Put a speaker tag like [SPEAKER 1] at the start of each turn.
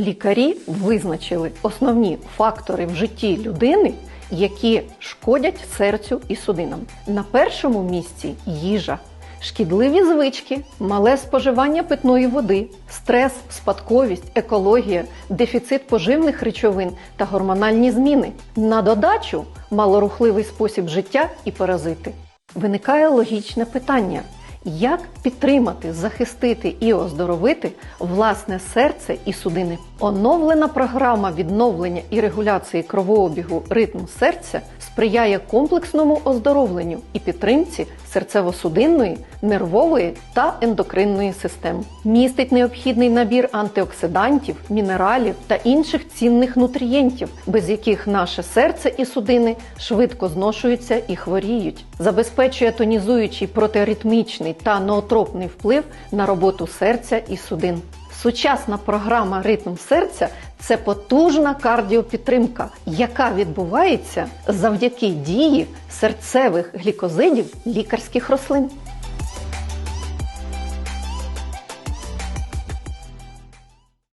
[SPEAKER 1] Лікарі визначили основні фактори в житті людини, які шкодять серцю і судинам. На першому місці їжа. Шкідливі звички, мале споживання питної води, стрес, спадковість, екологія, дефіцит поживних речовин та гормональні зміни. На додачу малорухливий спосіб життя і паразити. Виникає логічне питання: як підтримати, захистити і оздоровити власне серце і судини? Оновлена програма відновлення і регуляції кровообігу ритм серця сприяє комплексному оздоровленню і підтримці серцево-судинної, нервової та ендокринної систем. Містить необхідний набір антиоксидантів, мінералів та інших цінних нутрієнтів, без яких наше серце і судини швидко зношуються і хворіють. Забезпечує тонізуючий протиаритмічний та ноотропний вплив на роботу серця і судин. Сучасна програма Ритм серця це потужна кардіопідтримка, яка відбувається завдяки дії серцевих глікозидів лікарських рослин.